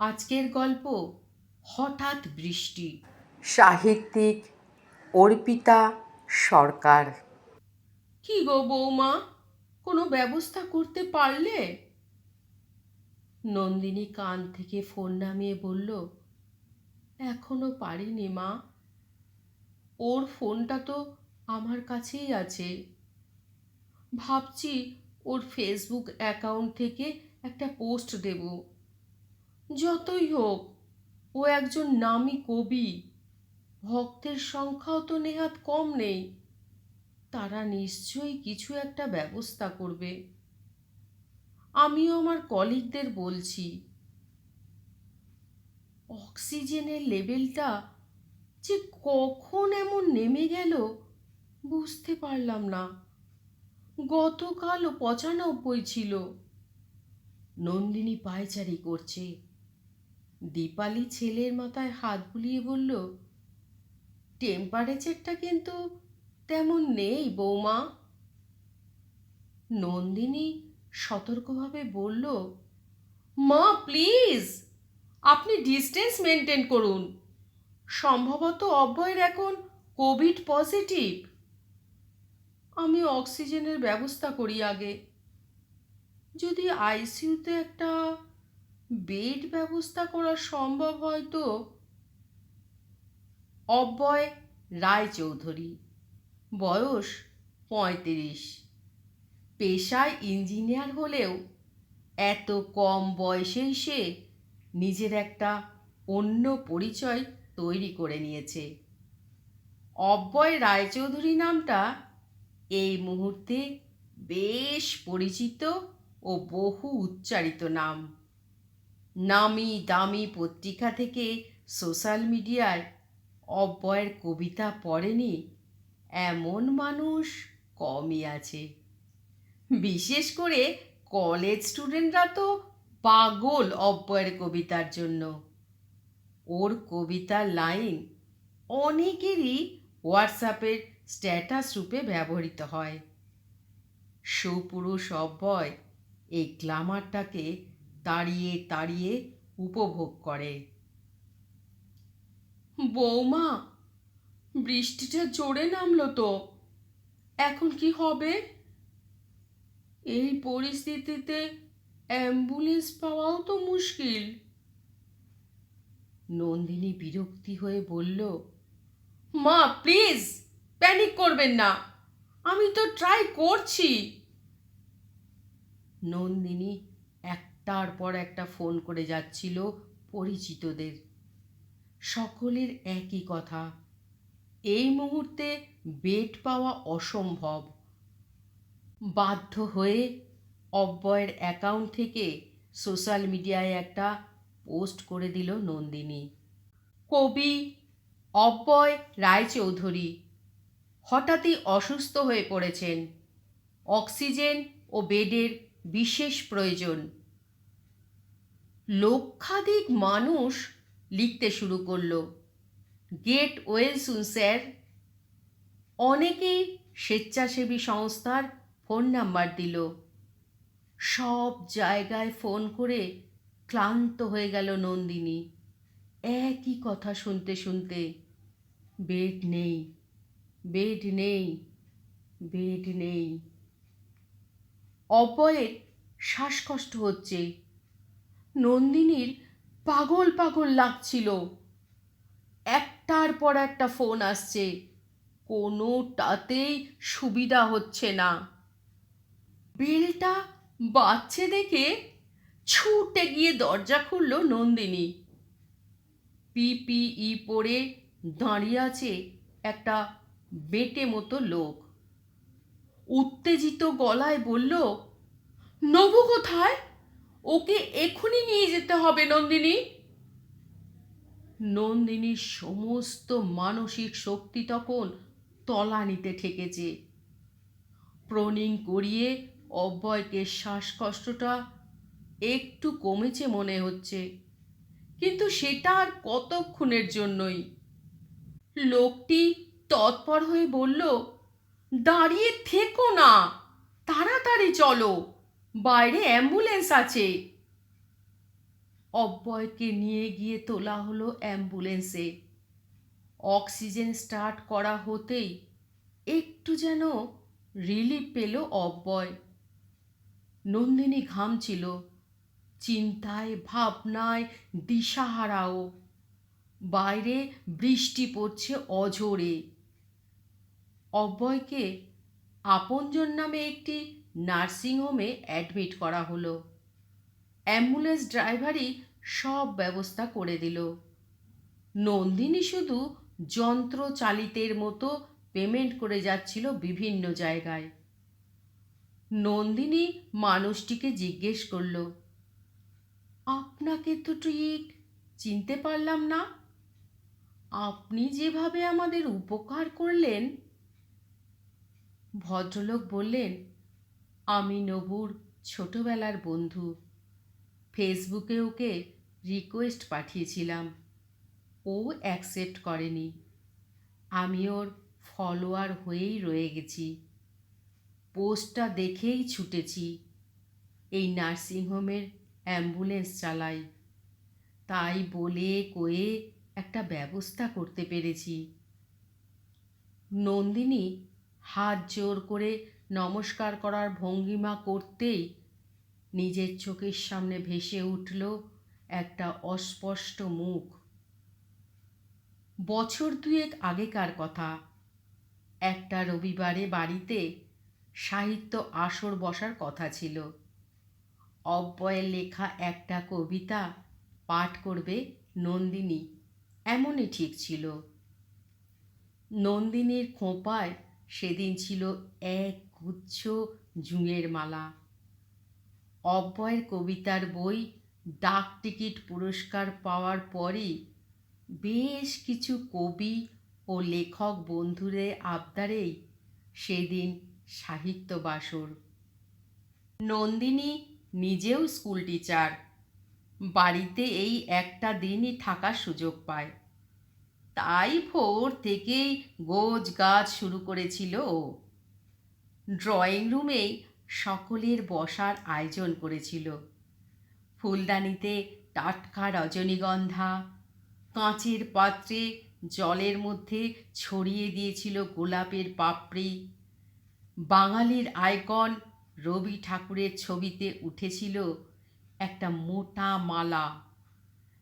আজকের গল্প হঠাৎ বৃষ্টি। সাহিত্যিক অর্পিতা সরকার। কি গো বৌমা কোনো ব্যবস্থা করতে পারলে? নন্দিনী কান থেকে ফোন নামিয়ে বলল এখনও পারিনি মা। ওর ফোনটা তো আমার কাছেই আছে। ভাবছি ওর ফেসবুক অ্যাকাউন্ট থেকে একটা পোস্ট দেব। যতই হোক, ও একজন নামী কবি। ভক্তের সংখ্যাও তো নেহাত কম নেই। তারা নিশ্চয়ই কিছু একটা ব্যবস্থা করবে। আমিও আমার কলিগদের বলছি, অক্সিজেনের লেভেলটা যে কখন এমন নেমে গেল বুঝতে পারলাম না। গতকালও পঁচানব্বই ছিল। নন্দিনী পায়চারি করছে। দীপালি ছেলের মাথায় হাত বুলিয়ে বলল, টেম্পারেচারটা কিন্তু তেমন নেই বৌমা। নন্দিনী সতর্কভাবে বলল, মা, প্লিজ, আপনি ডিস্টেন্স মেনটেন করুন। সম্ভবত অব্যয়ের এখন কোভিড পজিটিভ। আমি অক্সিজেনের ব্যবস্থা করি আগে। যদি আইসিইউতে একটা বেড ব্যবস্থা করা সম্ভব হয়তো? অব্যয় রায়চৌধুরী, বয়স পঁয়ত্রিশ। পেশায় ইঞ্জিনিয়ার হলেও এত কম বয়সেই সে নিজের একটা অন্য পরিচয় তৈরি করে নিয়েছে। অব্যয় রায়চৌধুরী নামটা এই মুহূর্তে বেশ পরিচিত ও বহু উচ্চারিত নাম। নামি দামি পত্রিকা থেকে সোশ্যাল মিডিয়ায় অব্যয়ের কবিতা পড়েনি, এমন মানুষ কমই আছে। বিশেষ করে কলেজ স্টুডেন্টরা তো পাগল অব্যয়ের কবিতার জন্য। ওর কবিতার লাইন অনেকেরই হোয়াটসঅ্যাপের স্ট্যাটাস রূপে ব্যবহৃত হয়। সুপুরুষ অব্যয় এই গ্লামারটাকে তাড়িয়ে তাড়িয়ে উপভোগ করে। বৌমা, বৃষ্টিটা জোরে নামলো তো। এখন কি হবে? এই পরিস্থিতিতে অ্যাম্বুলেন্স পাওয়াও তো মুশকিল। নন্দিনী বিরক্তি হয়ে বলল, মা, প্লিজ, প্যানিক করবেন না। আমি তো ট্রাই করছি। নন্দিনী একটার পর একটা ফোন করে যাচ্ছিল পরিচিতদের। সকলের একই কথা, এই মুহূর্তে বেড পাওয়া অসম্ভব। বাধ্য হয়ে অব্যয়ের অ্যাকাউন্ট থেকে সোশ্যাল মিডিয়ায় একটা পোস্ট করে দিল নন্দিনী। কবি অব্যয় রায়চৌধুরী, হঠাৎই অসুস্থ হয়ে পড়েছেন। অক্সিজেন ও বেডের বিশেষ প্রয়োজন। লক্ষাধিক মানুষ লিখতে শুরু করল। Get well soon sir. অনেকেই স্বেচ্ছাসেবী সংস্থার ফোন নাম্বার দিল। সব জায়গায় ফোন করে ক্লান্ত হয়ে গেল নন্দিনী। একই কথা শুনতে শুনতে, বেড নেই বেড নেই বেড নেই। অপয়ের শ্বাসকষ্ট হচ্ছে। নন্দিনীর পাগল পাগল লাগছিল। একটার পর একটা ফোন আসছে। কোনোটাতেই সুবিধা হচ্ছে না। বেলটা বাচ্চে দেখে ছুটে গিয়ে দরজা খুলল নন্দিনী। পিপিই পরে দাঁড়িয়ে আছে একটা বেটে মতো লোক। উত্তেজিত গলায় বলল, নবু কোথায়? ওকে এক্ষুনি নিয়ে যেতে হবে নন্দিনী। নন্দিনীর সমস্ত মানসিক শক্তি তখন তলানিতে ঠেকেছে। প্রণিং করিয়ে অব্যয়কে শ্বাসকষ্টটা একটু কমেছে মনে হচ্ছে। কিন্তু সেটা আর কতক্ষণের জন্যই? লোকটি তৎপর হয়ে বলল, দাঁড়িয়ে থেকো না, তাড়াতাড়ি চলো। বাইরে অ্যাম্বুলেন্স আছে। অব্যয়কে নিয়ে গিয়ে তোলা হলো অ্যাম্বুলেন্সে। অক্সিজেন স্টার্ট করা হতেই একটু যেন রিলিফ পেল অব্যয় নন্দিনী ঘামছিল। চিন্তায়, ভাবনায়, দিশাহারাও। বাইরে বৃষ্টি পড়ছে অঝোরে। অব্যয়কে আপনজন নামে একটি নার্সিংহোমে অ্যাডমিট করা হলো। অ্যাম্বুলেন্স ড্রাইভারই সব ব্যবস্থা করে দিল। নন্দিনী শুধু যন্ত্র চালিতের মতো পেমেন্ট করে যাচ্ছিল বিভিন্ন জায়গায়। নন্দিনী মানুষটিকে জিজ্ঞেস করল, আপনাকে তো ঠিক চিনতে পারলাম না। আপনি যেভাবে আমাদের উপকার করলেন। ভদ্রলোক বললেন আমি নবুর ছোটবেলার বন্ধু। ফেসবুকে ওকে রিকোয়েস্ট পাঠিয়েছিলাম। ও অ্যাকসেপ্ট করেনি। আমি ওর ফলোয়ার হয়েই রয়ে গেছি। পোস্টটা দেখেই ছুটেছি। এই নার্সিংহোমের অ্যাম্বুলেন্স চালাই। তাই বলে কয়ে একটা ব্যবস্থা করতে পেরেছি। নন্দিনী হাত জোর করে নমস্কার করার ভঙ্গিমা করতেই নিজের চোখের সামনে ভেসে উঠল একটা অস্পষ্ট মুখ। বছর দুয়েক আগেকার কথা। একটা রবিবারে বাড়িতে সাহিত্য আসর বসার কথা ছিল। অব্যয়ের লেখা একটা কবিতা পাঠ করবে নন্দিনী, এমনই ঠিক ছিল। নন্দিনীর খোঁপায় সেদিন ছিল এক গুচ্ছ জুঁয়ের মালা। অব্যয়ের কবিতার বই, ডাক টিকিট পুরস্কার পাওয়ার পরই বেশ কিছু কবি ও লেখক বন্ধুদের আবদারেই সেদিন সাহিত্য বাসর। নন্দিনী নিজেও স্কুল টিচার, বাড়িতে এই একটা দিনই থাকার সুযোগ পায়। তাই ভোর থেকেই গোজ গাছ শুরু করেছিল ও। ড্রয়িং রুমেই সকলের বসার আয়োজন করেছিল। ফুলদানিতে টাটকা রজনীগন্ধা, কাঁচের পাত্রে জলের মধ্যে ছড়িয়ে দিয়েছিল গোলাপের পাপড়ি। বাঙালির আইকন রবি ঠাকুরের ছবিতে উঠেছিল একটা মোটা মালা।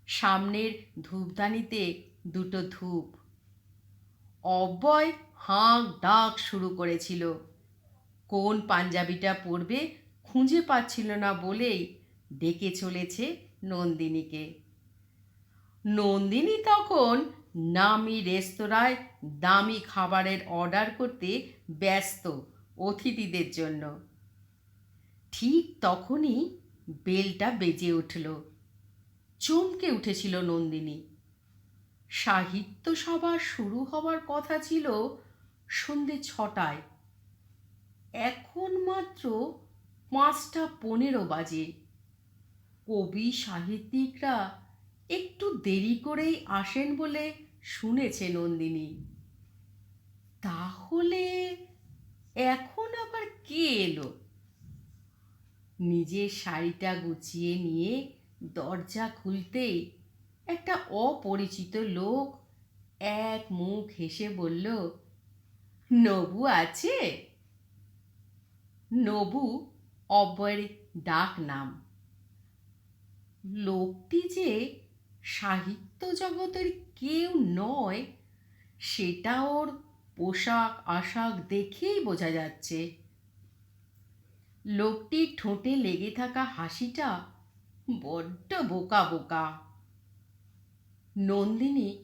সামনের ধূপদানিতে দুটো ধূপ। অব্যয় হাঁক ডাক শুরু করেছিল। কোন পাঞ্জাবিটা পরবে খুঁজে পাচ্ছিল না বলেই ডেকে চলেছে নন্দিনীকে। নন্দিনী তখন নামি রেস্তোরাঁয় দামি খাবারের অর্ডার করতে ব্যস্ত অতিথিদের জন্য। ঠিক তখনই বেলটা বেজে উঠল। চমকে উঠেছিল নন্দিনী। সাহিত্য সভা শুরু হওয়ার কথা ছিল সন্ধে ছটায়। এখন মাত্র পাঁচটা পনেরো বাজে। কবি সাহিত্যিকরা একটু দেরি করেই আসেন বলে শুনেছে নন্দিনী। তাহলে এখন আবার কে এলো? নিজের শাড়িটা গুছিয়ে নিয়ে দরজা খুলতেই একটা অপরিচিত লোক এক মুখ হেসে বলল, নবু আছে? নবু অব্যয়ের ডাক নাম। লোকটি যে সাহিত্য জগতের কেউ নয়, সেটা ওর পোশাক আশাক দেখেই বোঝা যাচ্ছে। লোকটির ঠোঁটে লেগে থাকা হাসিটা বড্ড বোকা বোকা। নন্দিনী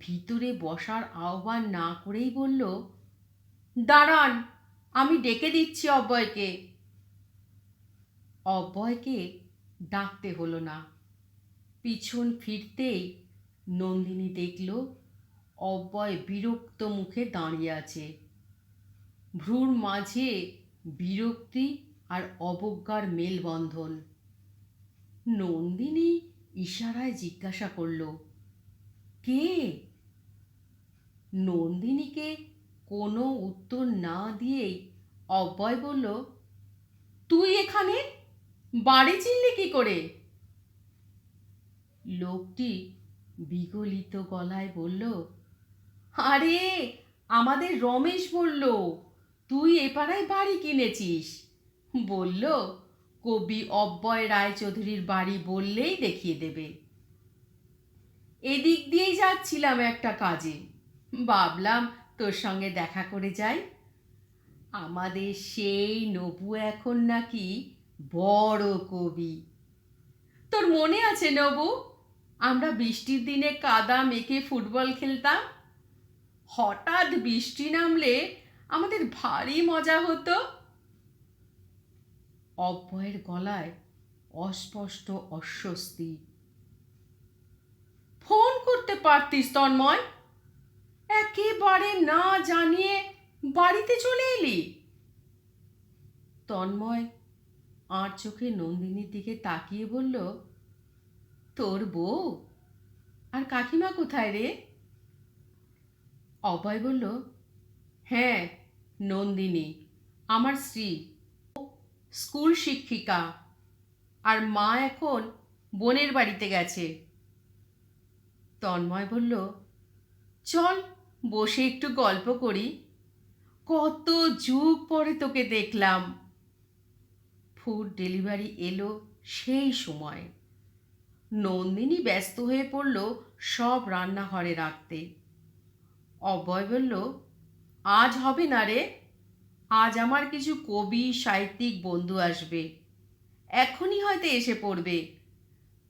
ভিতরে বসার আহ্বান না করেই বলল, দাঁড়ান আমি ডেকে দিচ্ছি অব্যয়কে অব্যয়কে ডাকতে হলো না। পিছন ফিরতেই নন্দিনী দেখল অব্যয় বিরক্ত মুখে দাঁড়িয়ে আছে। ভ্রুর মাঝে বিরক্তি আর অবজ্ঞার মেলবন্ধন। নন্দিনী ইশারায় জিজ্ঞাসা করল, কে? নন্দিনীকে কোনো উত্তর না দিয়েই অব্যয় বলল, তুই এখানে বাড়ি চিনলি কি করে? লোকটি বিগলিত গলায় বলল, আরে, আমাদের রমেশ বলল, তুই এ পাড়ায় বাড়ি কিনেছিস। বলল, কবি অব্যয় রায়চৌধুরীর বাড়ি বললেই দেখিয়ে দেবে। এদিক দিয়েই যাচ্ছিলাম একটা কাজে। ভাবলাম তোর সঙ্গে দেখা করে যাই। আমাদের সেই নবু এখন নাকি বড় কবি। তোর মনে আছে নবু? আমরা বৃষ্টির দিনে কাদা মেখে ফুটবল খেলতাম। হঠাৎ বৃষ্টি নামলে আমাদের ভারী মজা হতো। অব্যয়ের গলায় অস্পষ্ট অস্বস্তি। ফোন করতে পারতিস তন্ময়? একেবারে না জানিয়ে বাড়িতে চলে এলি? তন্ময় আর চোখে নন্দিনীর দিকে তাকিয়ে বলল, তোর বউ? আর কাকিমা কোথায় রে? অভয় বলল হ্যাঁ নন্দিনী, আমার স্ত্রী। স্কুল শিক্ষিকা। আর মা এখন বোনের বাড়িতে গেছে। তন্ময় বলল, চল, বসে একটু গল্প করি। কত যুগ পরে তোকে দেখলাম। ফুড ডেলিভারি এলো সেই সময়। নন্দিনী ব্যস্ত হয়ে পড়ল সব রান্নাঘরে রাখতে অভয় বলল, আজ হবে না রে। আজ আমার কিছু কবি, সাহিত্যিক, বন্ধু আসবে। এখনই হয়তো এসে পড়বে।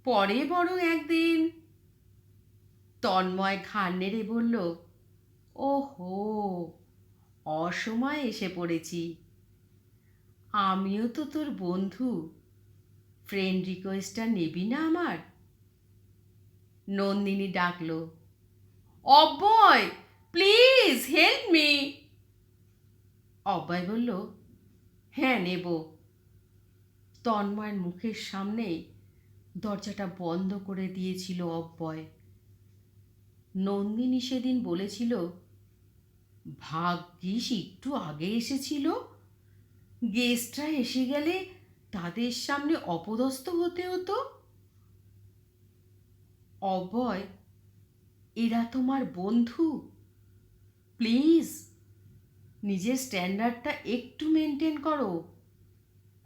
পরে বরং একদিন। তন্ময় ঘাড় নেড়ে বলল, ওহো অসময়ে এসে পড়েছি। আমিও তো তোর বন্ধু। ফ্রেন্ড রিকোয়েস্টটা নিবি না আমার? নন্দিনী ডাকলো অব্যয় প্লিজ হেল্প মি অব্যয় বলল হ্যাঁ নেব। তন্ময়ের মুখের সামনেই দরজাটা বন্ধ করে দিয়েছিল অব্যয় নন্দিনী সেদিন বলেছিল ভাগ্যিস একটু আগে এসেছিল। গেস্টরা এসে গেলে তাদের সামনে অপদস্থ হতে হতো। অভয় এরা তোমার বন্ধু। প্লিজ নিজের স্ট্যান্ডার্ডটা একটু মেনটেন করো।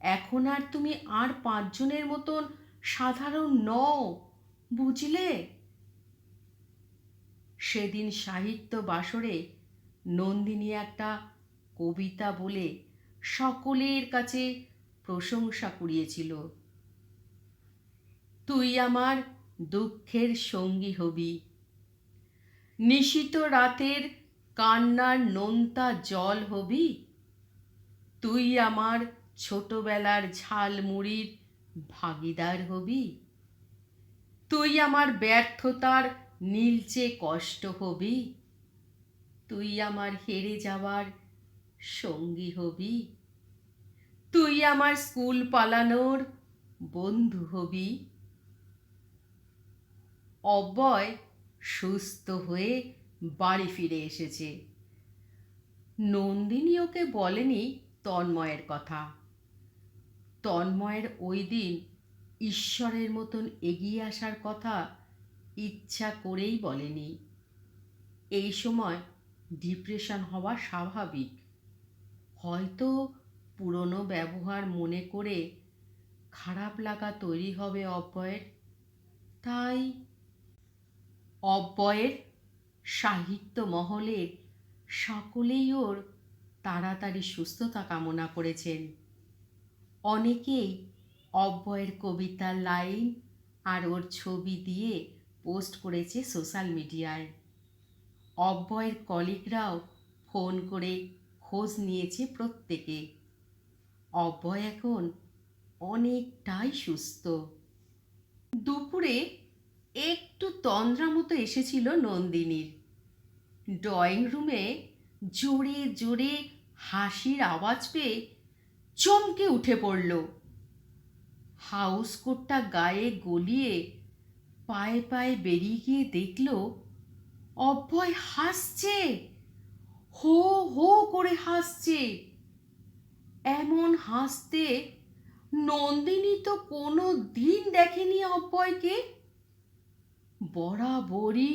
এখন আর তুমি আর পাঁচজনের মতন সাধারণ নও, বুঝলে? সেদিন সাহিত্য বাসরে নন্দিনী একটা কবিতা বলে সকলের কাছে প্রশংসা কুড়িয়েছিল। তুই আমার দুঃখের সঙ্গী হবি। নিশিত রাতের কান্নার নোনতা জল হবি। তুই আমার ছোটবেলার ঝালমুড়ির ভাগিদার হবি। তুই আমার ব্যর্থতার নীলচে কষ্ট হবি। তুই আমার হেরে যাওয়ার সঙ্গী হবি। তুই আমার স্কুল পালানোর বন্ধু হবি। অব্যয় সুস্থ হয়ে বাড়ি ফিরে এসেছে। নন্দিনী ওকে বলেনি তন্ময়ের কথা। তন্ময়ের ওই দিন ঈশ্বরের মতন এগিয়ে আসার কথা ইচ্ছা করেই বলেনি। এই সময় ডিপ্রেশন হওয়া স্বাভাবিক। হয়তো পুরনো ব্যবহার মনে করে খারাপ লাগা তৈরি হবে অব্যয়ের তাই অব্যয়ের সাহিত্য মহলের সকলেই ওর তাড়াতাড়ি সুস্থতা কামনা করেছেন। অনেকেই অব্যয়ের কবিতার লাইন আর ওর ছবি দিয়ে পোস্ট করেছে সোশ্যাল মিডিয়ায়। অব্যয়ের কলিগরাও ফোন করে খোঁজ নিয়েছে প্রত্যেকে। অব্যয় এখন অনেকটাই সুস্থ। দুপুরে একটু তন্দ্রা মতো এসেছিল নন্দিনীর। ড্রয়িং রুমে জোরে জোরে হাসির আওয়াজ পেয়ে চমকে উঠে পড়ল। হাউস কোটটা গায়ে গলিয়ে পায়ে পায়ে বেরিয়ে গিয়ে দেখল অভয় হাসছে। হো হো করে হাসছে। এমন হাসতে নন্দিনী তো কোনো দিন দেখেনি অব্যয়কে। বরাবরই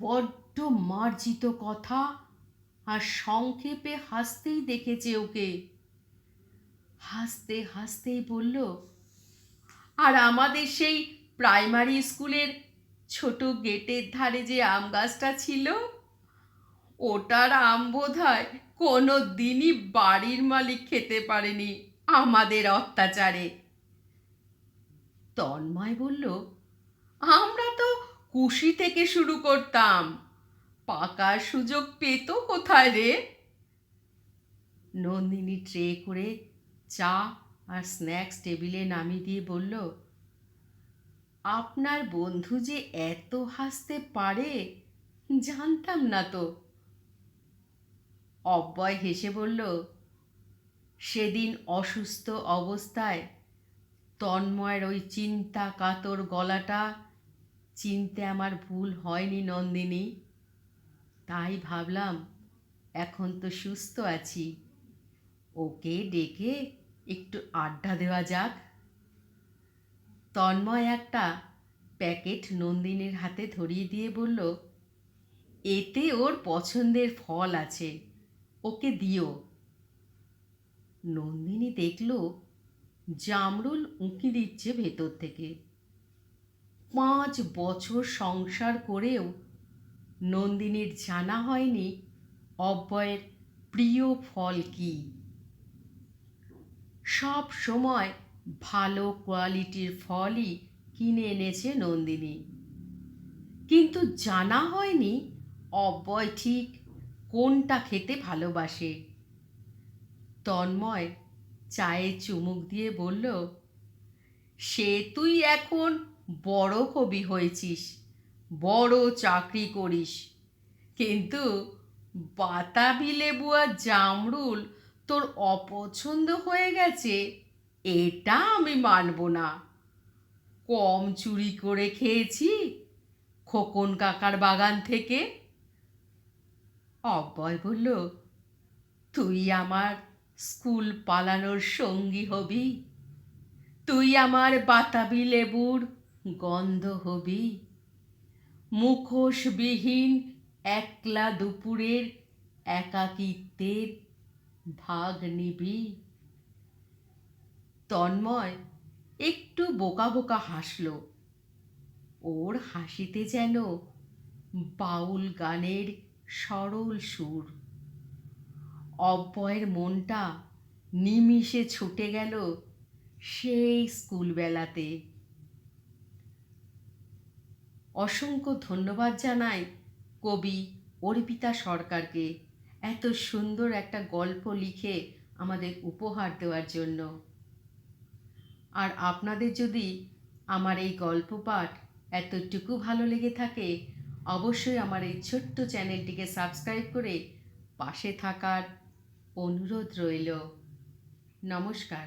বড্ড মার্জিত কথা আর সংক্ষেপে হাসতেই দেখেছে ওকে। হাসতে, হাসতেই বলল, আর আমাদের সেই প্রাইমারি স্কুলের ছোট গেটের ধারে যে আম গাছটা ছিল, ওটার আম বোধ হয় কোনো দিনই বাড়ির মালিক খেতে পারেনি আমাদের অত্যাচারে। তন্ময় বলল, আমরা তো কুশি থেকে শুরু করতাম, পাকার সুযোগ পেত কোথায় রে? নন্দিনী ট্রে করে চা আর স্ন্যাক্স টেবিলে নামিয়ে দিয়ে বলল আপনার বন্ধু যে এত হাসতে পারে? জানতাম না তো। অব্যয় হেসে বলল, সেদিন অসুস্থ অবস্থায় তন্ময়ের ওই চিন্তা কাতর গলাটা চিনতে আমার ভুল হয়নি নন্দিনী। তাই ভাবলাম, এখন তো সুস্থ আছি। ওকে ডেকে একটু আড্ডা দেওয়া যাক। তন্ময় একটা প্যাকেট নন্দিনীর হাতে ধরিয়ে দিয়ে বলল, এতে ওর পছন্দের ফল আছে, ওকে দিও। নন্দিনী দেখল, জামরুল উঁকি দিচ্ছে ভেতর থেকে। পাঁচ বছর সংসার করেও নন্দিনীর জানা হয়নি অব্যয়ের প্রিয় ফল কি। সব সময় ভালো কোয়ালিটির ফলই কিনে এনেছে নন্দিনী। কিন্তু জানা হয়নি অব্যয় ঠিক কোনটা খেতে ভালোবাসে। তন্ময় চায়ে চুমুক দিয়ে বলল, সে তুই এখন বড় কবি হয়েছিস, বড় চাকরি করিস। কিন্তু বাতাবি লেবু আর জামরুল তোর অপছন্দ হয়ে গেছে এটা আমি মানব না। কম চুরি করে খেয়েছি, খোকন কাকার বাগান থেকে। অব্যয় বলল, তুই আমার স্কুল পালানোর সঙ্গী হবি। তুই আমার বাতাবি লেবুর গন্ধ হবি। মুখোশবিহীন একলা দুপুরের একাকিত্বের ভাগ নিবি। তন্ময় একটু বোকা বোকা হাসল। ওর হাসিতে যেন বাউল গানের সরল সুর। অব্যয়ের মনটা নিমিষে ছুটে গেল সেই স্কুলবেলাতে। অসংখ্য ধন্যবাদ জানাই কবি অর্পিতা সরকারকে এত সুন্দর একটা গল্প লিখে আমাদের উপহার দেওয়ার জন্য। আর আপনাদের যদি আমার এই গল্প পাঠ এতটুকু ভালো লেগে থাকে, অবশ্যই আমার এই ছোট্ট চ্যানেলটিকে সাবস্ক্রাইব করে পাশে থাকার অনুরোধ রইল। নমস্কার।